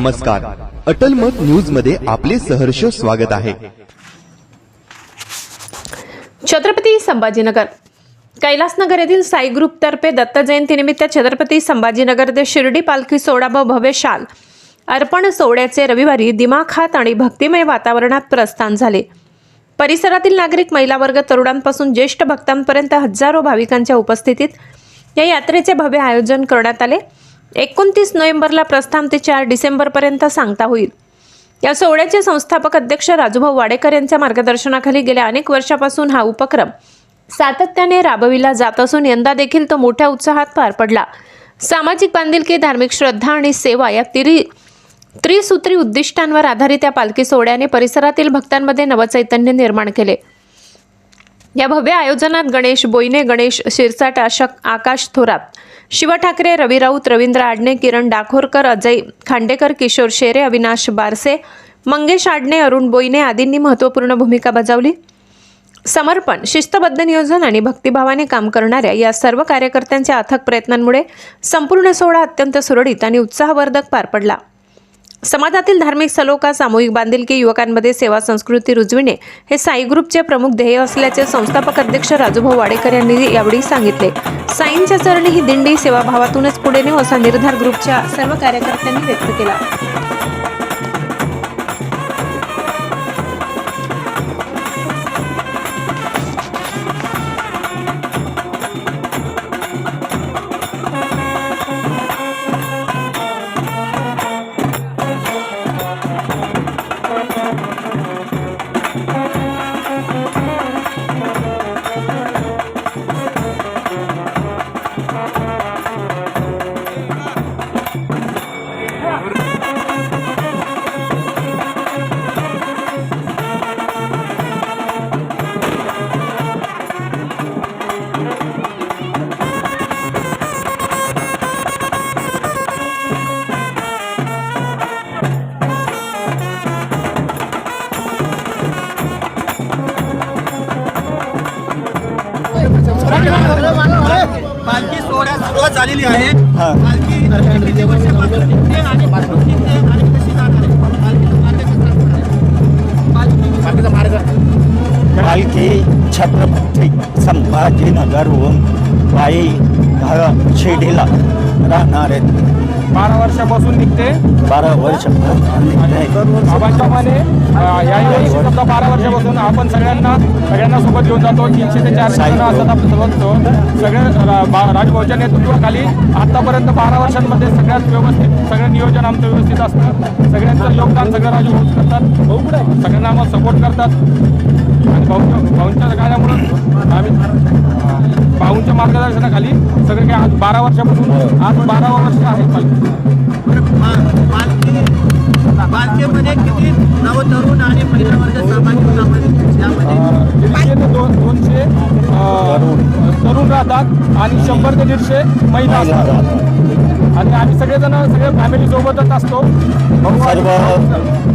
नमस्कार. अटल मत न्यूजमध्ये आपले सहर्ष स्वागत आहे. छत्रपती संभाजीनगर. कैलासनगर येथील साई ग्रुपतर्फे दत्त जयंतीनिमित्त छत्रपती संभाजीनगर ते शिर्डी पालखी सोहळा व भव्य शाल अर्पण सोहळ्याचे रविवारी दिमाखात आणि भक्तिमय वातावरणात प्रस्थान झाले. परिसरातील नागरिक महिला वर्ग तरुणांपासून ज्येष्ठ भक्तांपर्यंत हजारो भाविकांच्या उपस्थितीत या यात्रेचे भव्य आयोजन करण्यात आले. एकोणतीस नोव्हेंबरला प्रस्थान ते चार डिसेंबरपर्यंत सांगता होईल. या सोहळ्याचे संस्थापक अध्यक्ष राजूभाऊ वाडेकर यांच्या मार्गदर्शनाखाली गेल्या अनेक वर्षापासून हा उपक्रम सातत्याने राबविला जात असून यंदा देखील तो मोठ्या उत्साहात पार पडला. सामाजिक बांधिलकी धार्मिक श्रद्धा आणि सेवा या तिरी त्रिसूत्री उद्दिष्टांवर आधारित या पालखी सोहळ्याने परिसरातील भक्तांमध्ये नवचैतन्य निर्माण केले. या भव्य आयोजनात गणेश बोईने गणेश शिरसाट आशक आकाश थोरात शिव ठाकरे रवी राऊत रवींद्र आडणे किरण डाखोरकर अजय खांडेकर किशोर शेरे अविनाश बारसे मंगेश आडणे अरुण बोईने आदींनी महत्त्वपूर्ण भूमिका बजावली. समर्पण शिस्तबद्ध नियोजन आणि भक्तिभावाने काम करणाऱ्या या सर्व कार्यकर्त्यांच्या अथक प्रयत्नांमुळे संपूर्ण सोहळा अत्यंत सुरळीत आणि उत्साहवर्धक पार पडला. समाजातील धार्मिक सलोखा सामूहिक बांधिलकी युवकांमध्ये सेवा संस्कृती रुजविणे हे साई ग्रुपचे प्रमुख ध्येय असल्याचे संस्थापक अध्यक्ष राजूभाऊ वाडेकर यांनी यावेळी सांगितले. साईंच्या चरणी ही दिंडी सेवाभावातूनच पुढे नेऊ असा निर्धार ग्रुपच्या सर्व कार्यकर्त्यांनी व्यक्त केला. झालेली आहे. पालखी किती वर्षापासून निघते आणि कुठून निघते आणि कशी जाणार आहे? पालखीचा मार्ग कसा आहे? पालखी छत्रपती संभाजीनगरहून पायी घ- शिर्डीला राहणार आहेत. बारा वर्षापासून निघते. बारा वर्ष. बाबांच्या माने या वर्षी समजा बारा वर्षापासून आपण सगळ्यांना सगळ्यांना सोबत घेऊन जातो. तीनशे ते चारशे जण असतात आपण सोबत. सगळे रा- बा- राजभाऊच्या नेतृत्वाखाली आतापर्यंत बारा वर्षांमध्ये सगळ्यात व्यवस्थित सगळं नियोजन आमचं व्यवस्थित असतं. सगळ्यांचं योगदान सगळं राजभाऊ करतात. सगळ्यांना आम्हाला सपोर्ट करतात. आणि भाऊ भाऊंच्या गाण्यामुळं आम्ही भाऊंच्या मार्गदर्शनाखाली सगळं काही आज बारा वर्षापासून आज वर्ष आहे पालखी बरं, पा- पालखी पालखीमध्ये किती नवतरुण आणि महिला वर्ग सहभागी दोन दोनशे तरुण. राहतात आणि शंभर ते दीडशे महिला असतात. आणि आम्ही सगळेजण सगळे फॅमिली सोबतच असतो. सर्व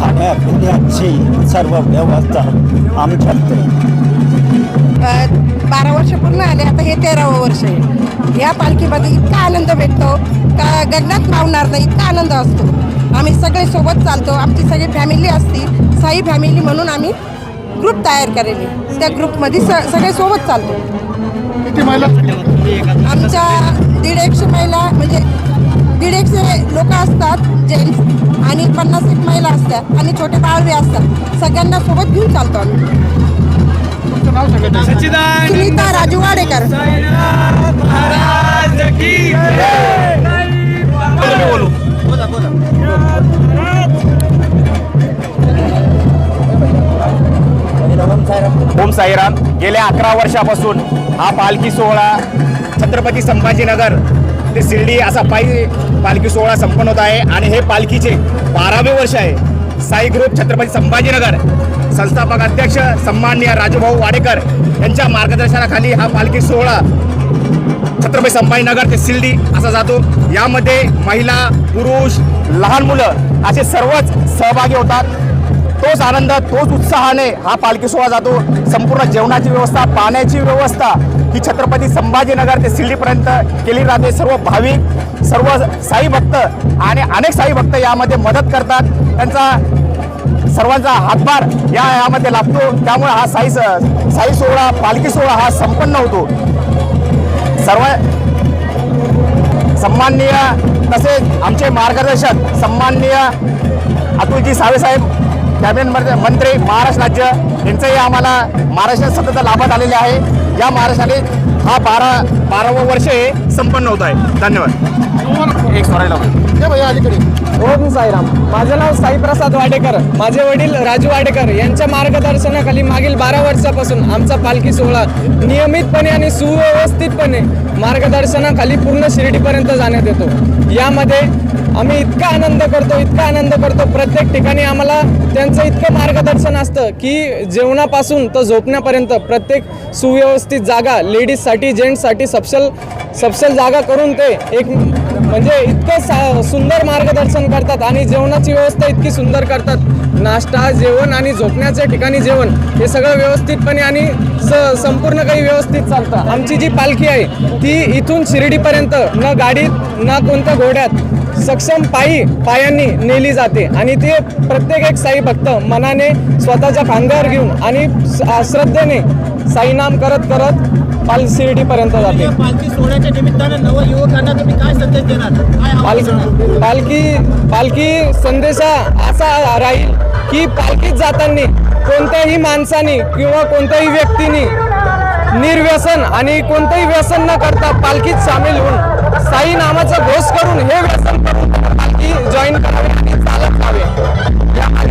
खाण्यापिण्याची सर्व व्यवस्था आमच्याकडे अ, बारा वर्ष पूर्ण आले आता हे तेरावं वर्ष आहे. या पालखीमध्ये इतका आनंद भेटतो. का गगनात मावणार नाही इतका आनंद असतो. आम्ही सगळे सोबत चालतो. आमची सगळी फॅमिली असती. साई फॅमिली म्हणून आम्ही ग्रुप तयार करेल. त्या ग्रुपमध्ये स सगळे सोबत चालतो. आमच्या दीड एकशे महिला म्हणजे दीड एकशे लोक असतात जेंट्स आणि पन्नास एक महिला असतात आणि छोटे बाळवे असतात. सगळ्यांना सोबत घेऊन चालतो आम्ही. सुनीता राजू वाडेकर बोला बोला. ओम साईराम. गेल्या अकरा वर्षापासून हा पालखी सोहळा छत्रपती संभाजीनगर ते शिर्डी असा पायी पालखी सोहळा संपन्न होत आहे आणि हे पालखीचे बारावे वर्ष आहे. साई ग्रुप छत्रपती संभाजीनगर संस्थापक अध्यक्ष सन्माननीय राजूभाऊ वाडेकर यांच्या मार्गदर्शनाखाली हा पालखी सोहळा छत्रपती संभाजीनगर ते शिर्डी असा जातो. यामध्ये महिला पुरुष लहान मुलं असे सर्वच सहभागी होतात. तोच आनंद तोच उत्साहाने हा पालखी सोहळा जातो. संपूर्ण जेवणाची व्यवस्था पाण्याची व्यवस्था ही छत्रपती संभाजीनगर ते शिर्डीपर्यंत केली जाते. सर्व भाविक सर्व साई भक्त आणि अनेक साई भक्त यामध्ये मदत करतात. त्यांचा सर्वांचा हातभार या यामध्ये लागतो. त्यामुळे हा साई साई सोहळा पालखी सोहळा हा संपन्न होतो. सर्व सन्माननीय तसेच आमचे मार्गदर्शक सन्माननीय अतुलजी सावेसाहेब कॅबिनेट मंत्री- मंत्री महाराष्ट्र राज्य यांचंही आम्हाला महाराष्ट्रात सतत लाभात आलेले आहे. या महाराष्ट्राने हा बारा बारावं वर्ष हे संपन्न होत आहे. धन्यवाद. एक सोडायला ओम साईराम. माझं नाव साईप्रसाद वाडेकर. माझे वडील राजू वाडेकर. यांच्या मार्गदर्शनाखाली मागील बारा वर्षापासून आमचा पालखी सोहळा नियमितपणे आणि सुव्यवस्थितपणे मार्गदर्शनाखाली पूर्ण शिर्डीपर्यंत जाण्यात येतो. यामध्ये आम्ही इतका आनंद करतो इतका आनंद करतो. प्रत्येक ठिकाणी आम्हाला त्यांचं इतकं मार्गदर्शन असतं की जेवणापासून तर झोपण्यापर्यंत प्रत्येक सुव्यवस्थित जागा लेडीजसाठी जेंट्ससाठी सपशल सपशल जागा करून ते एक म्हणजे इतकं सा सुंदर मार्गदर्शन करतात आणि जेवणाची व्यवस्था इतकी सुंदर करतात. नाश्ता जेवण आणि झोपण्याच्या ठिकाणी जेवण हे सगळं व्यवस्थितपणे आणि स संपूर्ण काही व्यवस्थित चालतं. आमची जी पालखी आहे ती इथून शिर्डीपर्यंत न गाडीत ना कोणत्या घोड्यात सक्षम पायी पायांनी नेली जाते. आणि ते प्रत्येक एक साई भक्त मनाने स्वतःच्या खांद्यावर घेऊन आणि श्रद्धेने साईनाम करत करत पाल शिर्डीपर्यंत जाते. पालखी सोहळ्याच्या निमित्तानं नवयुवकांना तुम्ही काय संदेश देणार? पालखी पालखी संदेशा असा राहील की पालखीत जाताना कोणत्याही माणसाने किंवा कोणत्याही व्यक्तीने निर्व्यसन आणि कोणतंही व्यसन न करता पालखीत सामील होऊन साई नामाचा घोष करून हे व्यसन करून पालखी जॉईन करावी आणि चालत जावे.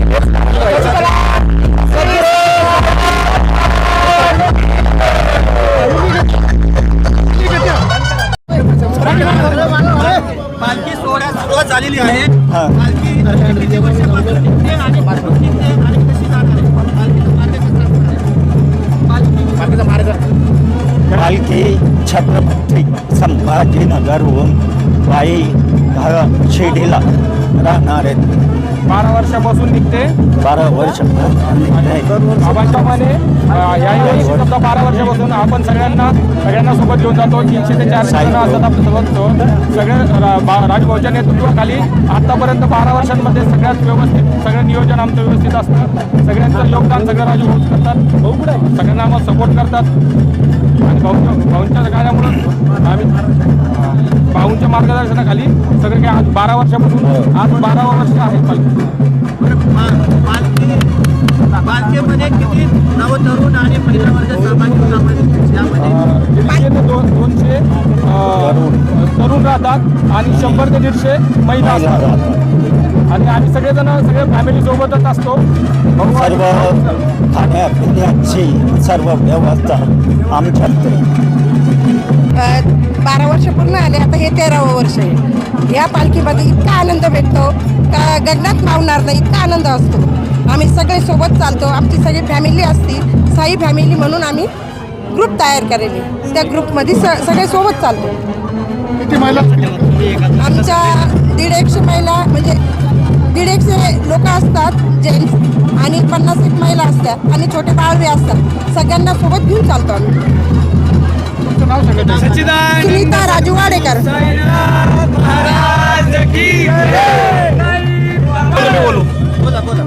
पालखी सोहळ्यास सुरुवात झालेली आहे हा. पालखी मार्ग पालखी छत्रपती संभाजीनगरहून पायी धा- शिर्डीला राहणार आहेत. बारा वर्षापासून निघते. बारा वर्ष बारा वर्षापासून आपण सगळ्यांना सगळ्यांना सोबत घेऊन जातो. तीनशे ते चारशे जण असतात आपल्यासोबत. सगळे रा- बा- राजभाऊच्या नेतृत्वाखाली आतापर्यंत बारा वर्षांमध्ये सगळ्यात व्यवस्थित सगळं नियोजन आमचं व्यवस्थित असतं. सगळ्यांचं योगदान सगळं राजभाऊ करतात? सगळ्यांना आम्हाला सपोर्ट करतात. आणि भाऊच्या भाऊंच्या कार्यामुळं आम्ही भाऊंच्या मार्गदर्शनाखाली सगळे काही आज बारा वर्षापासून आज बारावं वर्ष आहे पालखी. बरं, पालखीमध्ये किती नवतरुण आणि महिला वर्ग सहभागी दोन दोनशे तरुण. राहतात आणि शंभर ते दीडशे महिला असतात. आणि आम्ही सगळेजण सगळे फॅमिली सोबतच असतो. सर्व खाण्यापिण्याची सर्व व्यवस्था आमच्यात अ, बारा वर्ष पूर्ण आले आता हे तेरावं वर्ष आहे. या पालखीमध्ये इतका आनंद भेटतो. का गगनात मावणार नाही इतका आनंद असतो. आम्ही सगळे सोबत चालतो. आमची सगळी फॅमिली असती. साई फॅमिली म्हणून आम्ही ग्रुप तयार केलेली. त्या ग्रुपमध्ये स सगळे सोबत चालतो. आमच्या दीड एकशे महिला म्हणजे दीड एकशे लोक असतात जेंट्स आणि पन्नास एक महिला असतात आणि छोटे बाळवे असतात. सगळ्यांना सोबत घेऊन चालतो आम्ही. सुनीता राजू वाडेकर बोला बोला.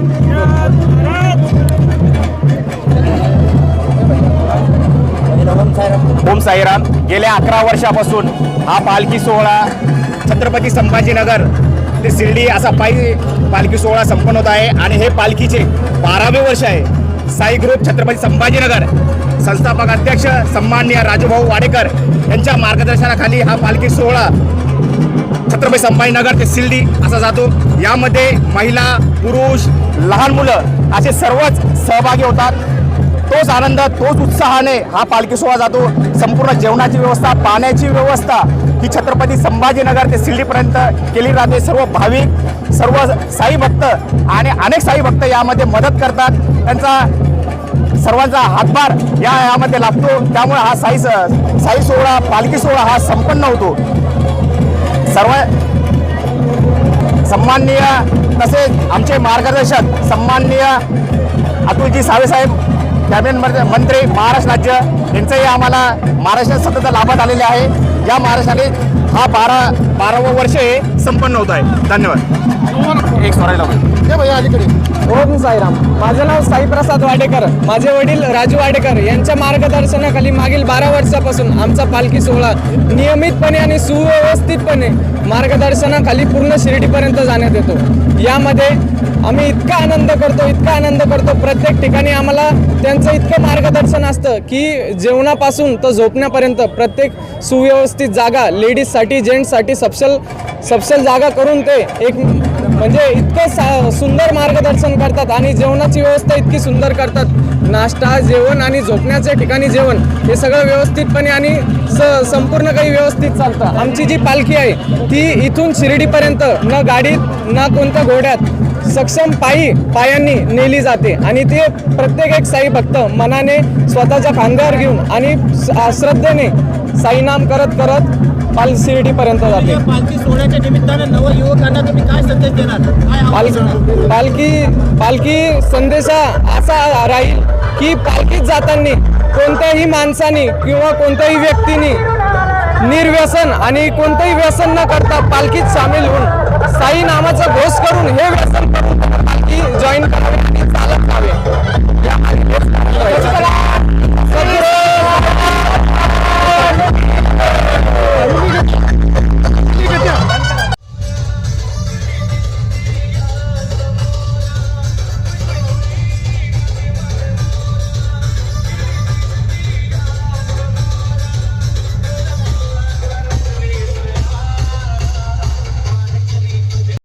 ओम साईराम. गेल्या अकरा वर्षापासून हा पालखी सोहळा छत्रपती संभाजीनगर ते शिर्डी असा पायी पालखी सोहळा संपन्न होत आहे. आणि हे पालखीचे बारावे वर्ष आहे. साई ग्रुप छत्रपती संभाजीनगर. संस्थापक अध्यक्ष सन्माननीय राजूभाऊ वाडेकर यांच्या मार्गदर्शनाखाली हा पालखी सोहळा छत्रपती संभाजीनगर ते शिर्डी असा जातो. यामध्ये महिला पुरुष लहान मुलं असे सर्वच सहभागी होतात. तोच आनंद तोच उत्साहाने हा पालखी सोहळा जातो. संपूर्ण जेवणाची व्यवस्था पाण्याची व्यवस्था ही छत्रपती संभाजीनगर ते शिर्डीपर्यंत केली जाते सर्व भाविक सर्व साई भक्त आणि अनेक साई भक्त यामध्ये मदत करतात. त्यांचा सर्वांचा हातभार या यामध्ये लागतो. त्यामुळे हा साई साई सोहळा पालखी सोहळा हा संपन्न होतो. सर्व सन्माननीय तसेच आमचे मार्गदर्शक सन्माननीय अतुलजी सावेसाहेब कॅबिनेट मंत्री महाराष्ट्र राज्य यांचंही आम्हाला महाराष्ट्रात सतत लाभात आलेले आहे. या महाराष्ट्राने हा बारा बारावं वर्ष हे संपन्न होत आहे. धन्यवाद. एक सोडायला ओम साईराम. माझं नाव साईप्रसाद वाडेकर. माझे वडील राजू वाडेकर. यांच्या मार्गदर्शनाखाली मागील बारा वर्षापासून आमचा पालखी सोहळा नियमितपणे आणि सुव्यवस्थितपणे मार्गदर्शनाखाली पूर्ण शिर्डीपर्यंत जाण्यात येतो. यामध्ये आम्ही इतका आनंद करतो इतका आनंद करतो. प्रत्येक ठिकाणी आम्हाला त्यांचं इतकं मार्गदर्शन असतं की जेवणापासून तर झोपण्यापर्यंत प्रत्येक सुव्यवस्थित जागा लेडीजसाठी जेंट्ससाठी सपशल सपशल जागा करून ते एक म्हणजे इतकं सा सुंदर मार्गदर्शन करतात आणि जेवणाची व्यवस्था इतकी सुंदर करतात. नाश्ता जेवण आणि झोपण्याच्या ठिकाणी जेवण हे सगळं व्यवस्थितपणे आणि स संपूर्ण काही व्यवस्थित चालतं. आमची जी पालखी आहे ती इथून शिर्डीपर्यंत न गाडीत ना कोणत्या घोड्यात सक्षम पायी पायांनी नेली जाते आणि ते प्रत्येक एक साई भक्त मनाने स्वतःच्या खांद्यावर घेऊन आणि श्रद्धेने साईनाम करत करत पाल शिर्डीपर्यंत जाते. पालखी सोहळ्याच्या निमित्तानं नवयुवकांना तुम्ही काय संदेश देणार? पालखी पालखी संदेशा असा राहील की पालखीत जाताना कोणत्याही माणसाने किंवा कोणत्याही व्यक्तीने निर्व्यसन आणि कोणतंही व्यसन न करता पालखीत सामील होऊन साई नामाचा घोष करून हे व्यसन करून पालखी जॉईन करावी आणि चालत राहावी